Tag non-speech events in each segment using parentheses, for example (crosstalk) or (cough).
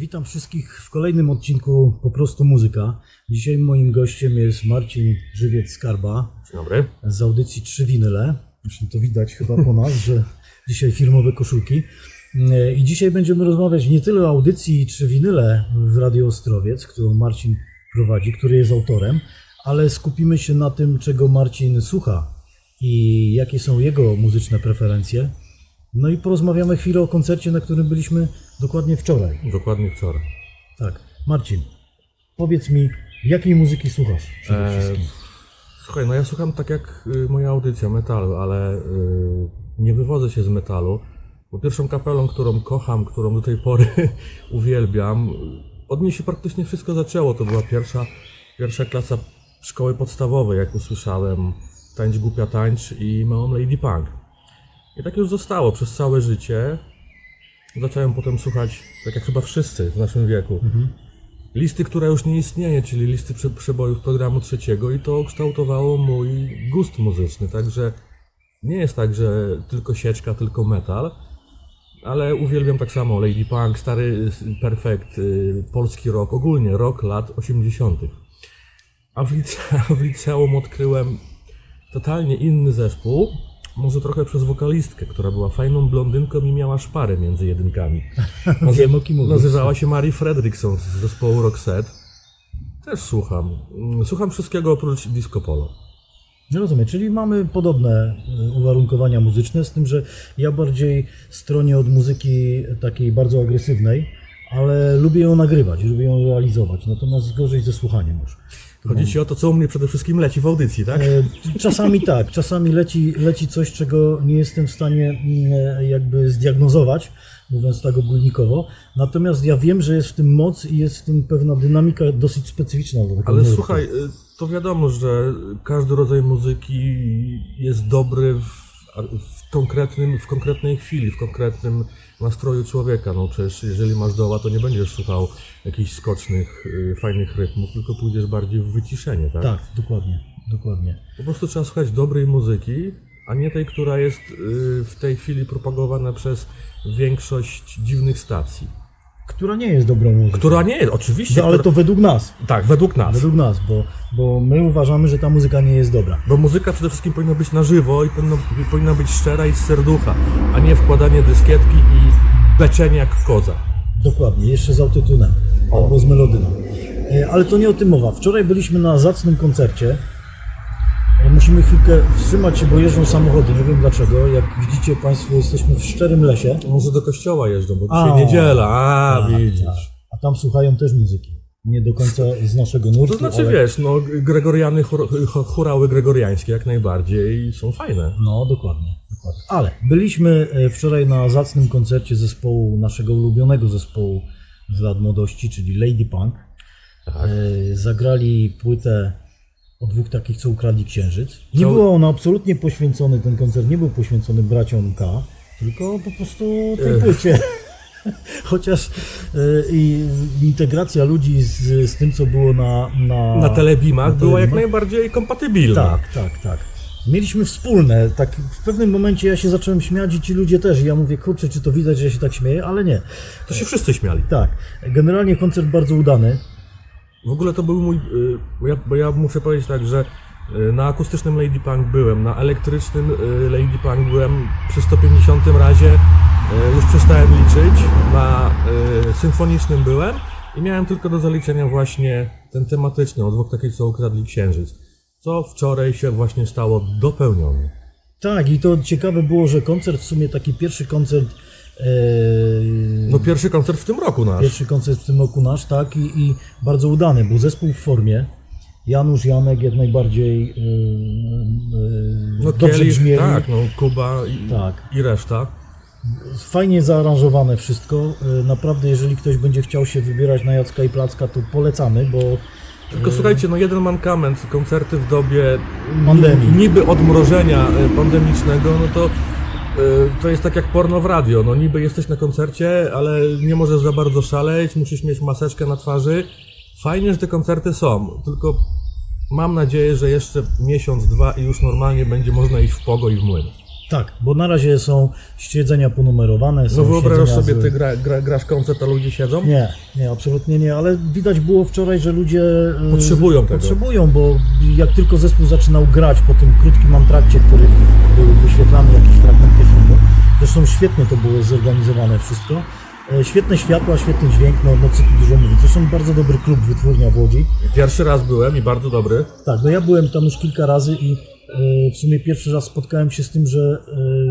Witam wszystkich w kolejnym odcinku Po prostu Muzyka. Dzisiaj moim gościem jest Marcin Żywiec-Skarba Dzień dobry. z audycji Trzy Winyle. Zresztą to widać chyba po nas, że dzisiaj firmowe koszulki. E, I dzisiaj będziemy rozmawiać nie tyle o audycji Trzy Winyle w Radio Ostrowiec, którą Marcin prowadzi, który jest autorem, ale skupimy się na tym, czego Marcin słucha i jakie są jego muzyczne preferencje. No i porozmawiamy chwilę o koncercie, na którym byliśmy dokładnie wczoraj. Dokładnie wczoraj. Tak. Marcin, powiedz mi, jakiej muzyki słuchasz przede E, wszystkim? Słuchaj, no ja słucham tak jak y, moja audycja metalu, ale y, nie wywodzę się z metalu, bo pierwszą kapelą, którą kocham, którą do tej pory (laughs) uwielbiam, od niej się praktycznie wszystko zaczęło. To była pierwsza, pierwsza klasa szkoły podstawowej, jak usłyszałem Tańcz Głupia Tańcz i małą Lady Punk. I tak już zostało przez całe życie. Zacząłem potem słuchać, tak jak chyba wszyscy w naszym wieku, listy, która już nie istnieje, czyli listy prze, przebojów programu trzeciego i to kształtowało mój gust muzyczny, także nie jest tak, że tylko sieczka, tylko metal, ale uwielbiam tak samo Lady Punk, stary Perfect, y, polski rock, ogólnie rock lat 80. A w, lice, a (laughs) w liceum odkryłem totalnie inny zespół, może trochę przez wokalistkę, która była fajną blondynką i miała szparę między jedynkami. (laughs) Wiem, o kim mówisz. Nazywała się Mary Fredrickson z zespołu Roxette. Też słucham. Mm, Słucham wszystkiego oprócz disco polo. Nie rozumiem, czyli mamy podobne y, uwarunkowania muzyczne, z tym, że ja bardziej stronię od muzyki takiej bardzo agresywnej, ale lubię ją nagrywać, lubię ją realizować, natomiast gorzej ze słuchaniem już. Chodzi ci o to, co u mnie przede wszystkim leci w audycji, tak? E, Czasami tak, czasami leci, leci coś, czego nie jestem w stanie mm, e, jakby zdiagnozować, mówiąc tak ogólnikowo. Natomiast ja wiem, że jest w tym moc i jest w tym pewna dynamika dosyć specyficzna. tego Ale nurtu. słuchaj, y, to wiadomo, że każdy rodzaj muzyki jest dobry w, w, konkretnym, w konkretnej chwili, w konkretnym nastroju człowieka. No przecież jeżeli masz doła, to nie będziesz słuchał jakichś skocznych, y, fajnych rytmów, tylko pójdziesz bardziej w wyciszenie, tak? Tak, dokładnie, dokładnie. Po prostu trzeba słuchać dobrej muzyki, a nie tej, która jest y, w tej chwili propagowana przez większość dziwnych stacji. Która nie jest dobrą muzyką. Która nie jest, oczywiście. No, ale która- to według nas. Tak, według nas. Według nas, bo, bo my uważamy, że ta muzyka nie jest dobra. Bo muzyka przede wszystkim powinna być na żywo i powinna, być szczera i z serducha, a nie wkładanie dyskietki beczenie jak koza. Dokładnie, jeszcze z autotunem albo z melodyną. E, Ale to nie o tym mowa. Wczoraj byliśmy na zacnym koncercie. E, Musimy chwilkę wstrzymać się, bo jeżdżą samochody. Nie wiem dlaczego. Jak widzicie Państwo, jesteśmy w szczerym lesie. Może do kościoła jeżdżą, bo A. dzisiaj niedziela, a Tak, widzisz. tak. A tam słuchają też muzyki. Nie do końca z naszego nurtu. To znaczy ale... wiesz, no gregoriany, chór, chórały gregoriańskie jak najbardziej są fajne. No, dokładnie. Ale byliśmy e, wczoraj na zacnym koncercie zespołu, naszego ulubionego zespołu z lat młodości, czyli Lady Punk. Tak. E, Zagrali płytę o dwóch takich, co ukradli księżyc. Nie było on absolutnie poświęcony, ten koncert nie był poświęcony braciom K, tylko po prostu tej płycie. (laughs) Chociaż e, i integracja ludzi z, z tym, co było na... Na, Na telebimach była jak najbardziej kompatybilna. Tak, tak, tak. Mieliśmy wspólne, tak w pewnym momencie ja się zacząłem śmiać i ci ludzie też. I ja mówię, kurczę, czy to widać, że ja się tak śmieję, ale nie. To się wszyscy śmiali. Tak, generalnie koncert bardzo udany. W ogóle to był mój. y, Bo ja, bo ja muszę powiedzieć tak, że y, na akustycznym Lady Punk byłem, na elektrycznym y, Lady Punk byłem przy 150 razie, już przestałem liczyć, na symfonicznym byłem i miałem tylko do zaliczenia właśnie ten tematyczny, o dwóch takich, co ukradli księżyc. Co wczoraj się właśnie stało dopełnione. Tak, i to ciekawe było, że koncert, w sumie taki pierwszy koncert, e, No pierwszy koncert w tym roku nasz. pierwszy koncert w tym roku nasz, tak, i, i bardzo udany. Był zespół w formie. Janusz, Janek jak najbardziej e, e, No dobrze Kielich, brzmieli. tak, no Kuba i, Tak. i reszta. Fajnie zaaranżowane wszystko. Naprawdę, jeżeli ktoś będzie chciał się wybierać na Jacka i Placka, to polecamy, bo Tylko słuchajcie, no jeden mankament, koncerty w dobie Pandemii. ni- niby odmrożenia e, pandemicznego, no to e, to jest tak jak porno w radio, no niby jesteś na koncercie, ale nie możesz za bardzo szaleć, musisz mieć maseczkę na twarzy. Fajnie, że te koncerty są, tylko mam nadzieję, że jeszcze miesiąc, dwa i już normalnie będzie można iść w pogo i w młyn. Tak, bo na razie są siedzenia ponumerowane. No wyobrażasz sobie, z- ty gra, gra, grasz koncert, a ludzie siedzą? Nie, nie, absolutnie nie, ale widać było wczoraj, że ludzie e, Potrzebują tego. Potrzebują, bo jak tylko zespół zaczynał grać po tym krótkim antrakcie, który był wyświetlany jakieś fragmenty filmu, zresztą świetnie to było zorganizowane wszystko, e, świetne światła, świetny dźwięk, no, no co tu dużo mówić, zresztą bardzo dobry klub wytwórnia w Łodzi, Pierwszy raz byłem i bardzo dobry. tak, no ja byłem tam już kilka razy i w sumie pierwszy raz spotkałem się z tym, że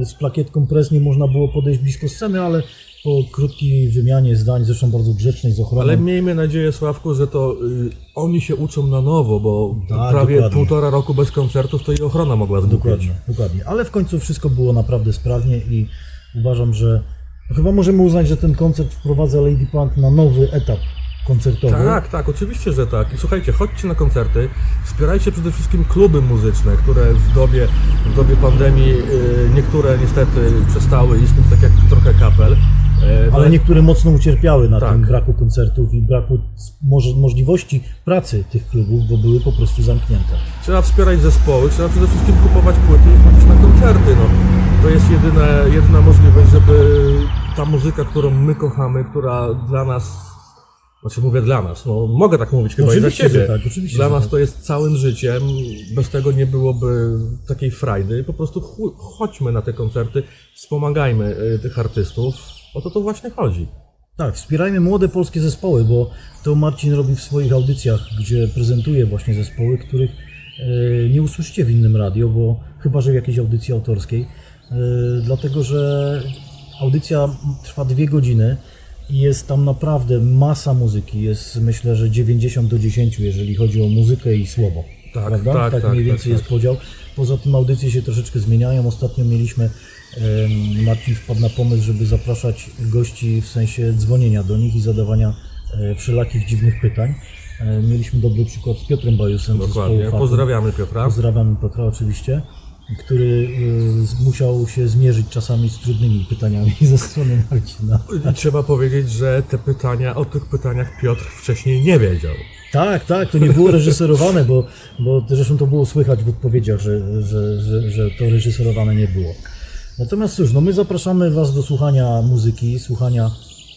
e, z plakietką press nie można było podejść blisko sceny, ale po krótkiej wymianie zdań, zresztą bardzo grzecznej z ochroną, Ale miejmy nadzieję, Sławku, że to y, oni się uczą na nowo, bo Tak, prawie dokładnie. półtora roku bez koncertów to i ochrona mogła zgubić. Dokładnie, dokładnie. Ale w końcu wszystko było naprawdę sprawnie i uważam, że no chyba możemy uznać, że ten koncert wprowadza Lady Punk na nowy etap koncertowy. Tak, tak, oczywiście, że tak. I słuchajcie, chodźcie na koncerty, wspierajcie przede wszystkim kluby muzyczne, które w dobie, w dobie pandemii y, niektóre niestety przestały istnieć, tak jak trochę kapel. Y, Ale niektóre mocno ucierpiały na Tak. tym braku koncertów i braku może, możliwości pracy tych klubów, bo były po prostu zamknięte. Trzeba wspierać zespoły, trzeba przede wszystkim kupować płyty i chodzić na koncerty. No. To jest jedyne, jedyna możliwość, żeby ta muzyka, którą my kochamy, która dla nas, znaczy mówię dla nas, no mogę tak mówić chyba i za Oczywiście, siebie. tak, oczywiście, dla nas tak. to jest całym życiem, bez tego nie byłoby takiej frajdy. Po prostu chodźmy na te koncerty, wspomagajmy y, tych artystów, o to to właśnie chodzi. Tak, wspierajmy młode polskie zespoły, bo to Marcin robi w swoich audycjach, gdzie prezentuje właśnie zespoły, których e, nie usłyszycie w innym radio, bo chyba, że w jakiejś audycji autorskiej, e, dlatego że audycja trwa dwie godziny i jest tam naprawdę masa muzyki, jest myślę, że 90 do 10, jeżeli chodzi o muzykę i słowo. Tak, prawda? tak, tak tak, mniej tak, więcej tak. jest podział. Poza tym audycje się troszeczkę zmieniają. Ostatnio mieliśmy, Marcin wpadł na pomysł, żeby zapraszać gości w sensie dzwonienia do nich i zadawania e, wszelakich dziwnych pytań. E, Mieliśmy dobry przykład z Piotrem Bajusem. Dokładnie. Pozdrawiamy Piotra. Pozdrawiam Piotra oczywiście, który z- musiał się zmierzyć czasami z trudnymi pytaniami (laughs) ze strony Marcina. I trzeba powiedzieć, że te pytania, o tych pytaniach Piotr wcześniej nie wiedział. Tak, tak, to nie było reżyserowane, bo, bo zresztą to było słychać w odpowiedziach, że, że, że, że to reżyserowane nie było. Natomiast cóż, no my zapraszamy Was do słuchania muzyki, słuchania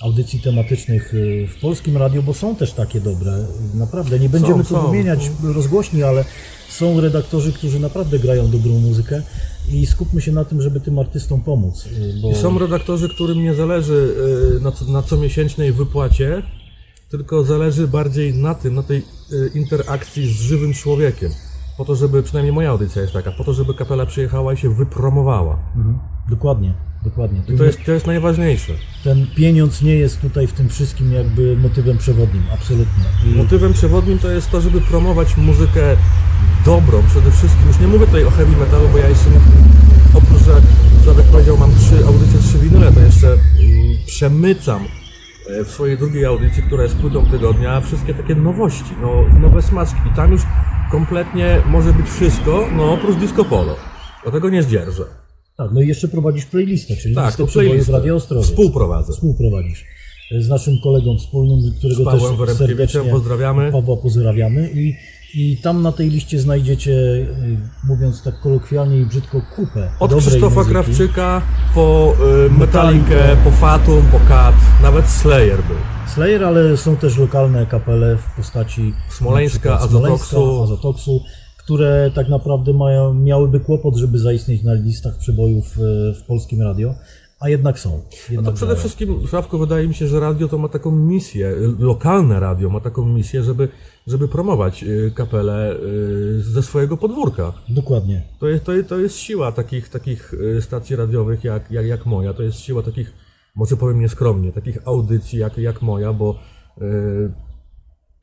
audycji tematycznych y, w polskim radiu, bo są też takie dobre. Naprawdę, nie będziemy tu są. wymieniać rozgłośni, ale są redaktorzy, którzy naprawdę grają dobrą muzykę i skupmy się na tym, żeby tym artystom pomóc. y, Bo... Są redaktorzy, którym nie zależy y, na, co, na comiesięcznej wypłacie, tylko zależy bardziej na tym, na tej interakcji z żywym człowiekiem. Po to, żeby, przynajmniej moja audycja jest taka, po to, żeby kapela przyjechała i się wypromowała. Mhm, dokładnie, dokładnie. To jest, to jest najważniejsze. ten pieniądz nie jest tutaj w tym wszystkim jakby motywem przewodnim, absolutnie. I Motywem przewodnim to jest to, żeby promować muzykę dobrą przede wszystkim. Już nie mówię tutaj o heavy metalu, bo ja jestem, oprócz, że Sławek powiedział, mam trzy audycje, trzy winyle, to jeszcze mm, przemycam e, w swojej drugiej audycji, która jest płytą tygodnia, wszystkie takie nowości, no, nowe smaczki. I tam już kompletnie może być wszystko, no oprócz disco polo. Do tego nie zdzierżę. Tak, no i jeszcze prowadzisz playlistę, czyli Tak, to playlistę. Radio Ostrowiec. Współprowadzę. Współprowadzisz. Z naszym kolegą wspólnym, którego Pawłem też serdecznie pozdrawiamy. Pawła pozdrawiamy i, i tam na tej liście znajdziecie, y, mówiąc tak kolokwialnie i brzydko, kupę Od Krzysztofa muzyki. Krawczyka po y, Metalikę, po Fatum, po Kat, nawet Slayer był. Slayer, ale są też lokalne kapele w postaci Smoleńska, przykład Smoleńska, Azotoksu. Które tak naprawdę mają, miałyby kłopot, żeby zaistnieć na listach przebojów e, w polskim radio, a jednak są. No Jednak to przede wszystkim, Sławko, wydaje mi się, że radio to ma taką misję, lokalne radio ma taką misję, żeby, żeby promować y, kapelę y, ze swojego podwórka. Dokładnie. To jest, to jest, to jest siła takich, takich stacji radiowych jak, jak, jak moja, to jest siła takich, może powiem nieskromnie, takich audycji jak, jak moja, bo y,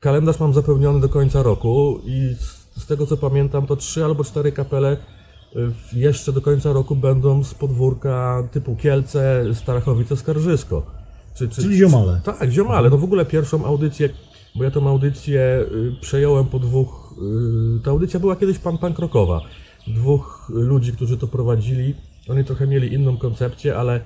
kalendarz mam zapełniony do końca roku i z, tego co pamiętam, to trzy albo cztery kapele y, jeszcze do końca roku będą z podwórka typu Kielce, Starachowice, Skarżysko. Czy, czy, Czyli ziomale. tak, ziomale. No w ogóle pierwszą audycję, bo ja tą audycję y, przejąłem po dwóch. Y, ta audycja była kiedyś pan Pan Krokowa. Dwóch ludzi, którzy to prowadzili. Oni trochę mieli inną koncepcję, ale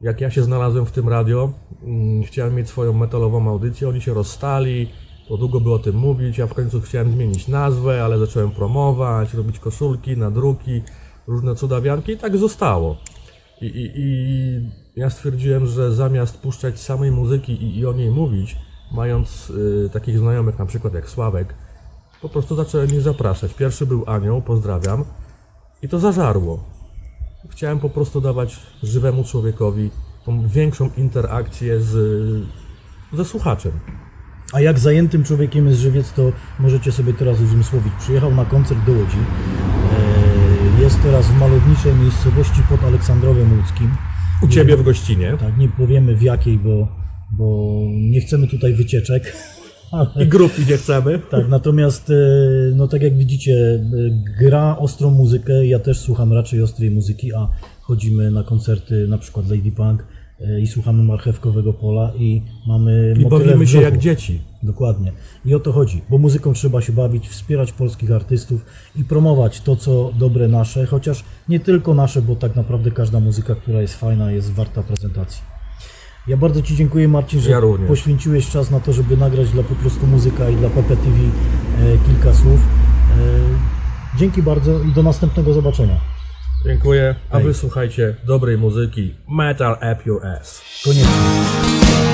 jak ja się znalazłem w tym radio, mm, chciałem mieć swoją metalową audycję, oni się rozstali, to długo by o tym mówić, ja w końcu chciałem zmienić nazwę, ale zacząłem promować, robić koszulki, nadruki, różne cudawianki i tak zostało. I, i, I ja stwierdziłem, że zamiast puszczać samej muzyki i, i o niej mówić, mając y, takich znajomych na przykład jak Sławek, po prostu zacząłem ich zapraszać. Pierwszy był Anioł, pozdrawiam, i to zażarło. Chciałem po prostu dawać żywemu człowiekowi tą większą interakcję z, ze słuchaczem. A jak zajętym człowiekiem jest żywiec, to możecie sobie teraz uzmysłowić. Przyjechał na koncert do Łodzi. E, Jest teraz w malowniczej miejscowości pod Aleksandrowem Łódzkim. U Ciebie w gościnie. Tak, nie powiemy w jakiej, bo, bo nie chcemy tutaj wycieczek. (laughs) I grup nie chcemy. tak, natomiast e, no tak jak widzicie, e, gra ostrą muzykę. Ja też słucham raczej ostrej muzyki, a chodzimy na koncerty na przykład Lady Punk i słuchamy marchewkowego pola i mamy I bawimy się jak dzieci. Dokładnie. I o to chodzi, bo muzyką trzeba się bawić, wspierać polskich artystów i promować to, co dobre nasze, chociaż nie tylko nasze, bo tak naprawdę każda muzyka, która jest fajna, jest warta prezentacji. Ja bardzo Ci dziękuję Marcin, że Ja poświęciłeś czas na to, żeby nagrać dla po prostu muzyka i dla PP TV e, kilka słów. E, dzięki bardzo i do następnego zobaczenia. Dziękuję. A Hej. wy słuchajcie dobrej muzyki. Metal Up Your Ass. Koniecznie.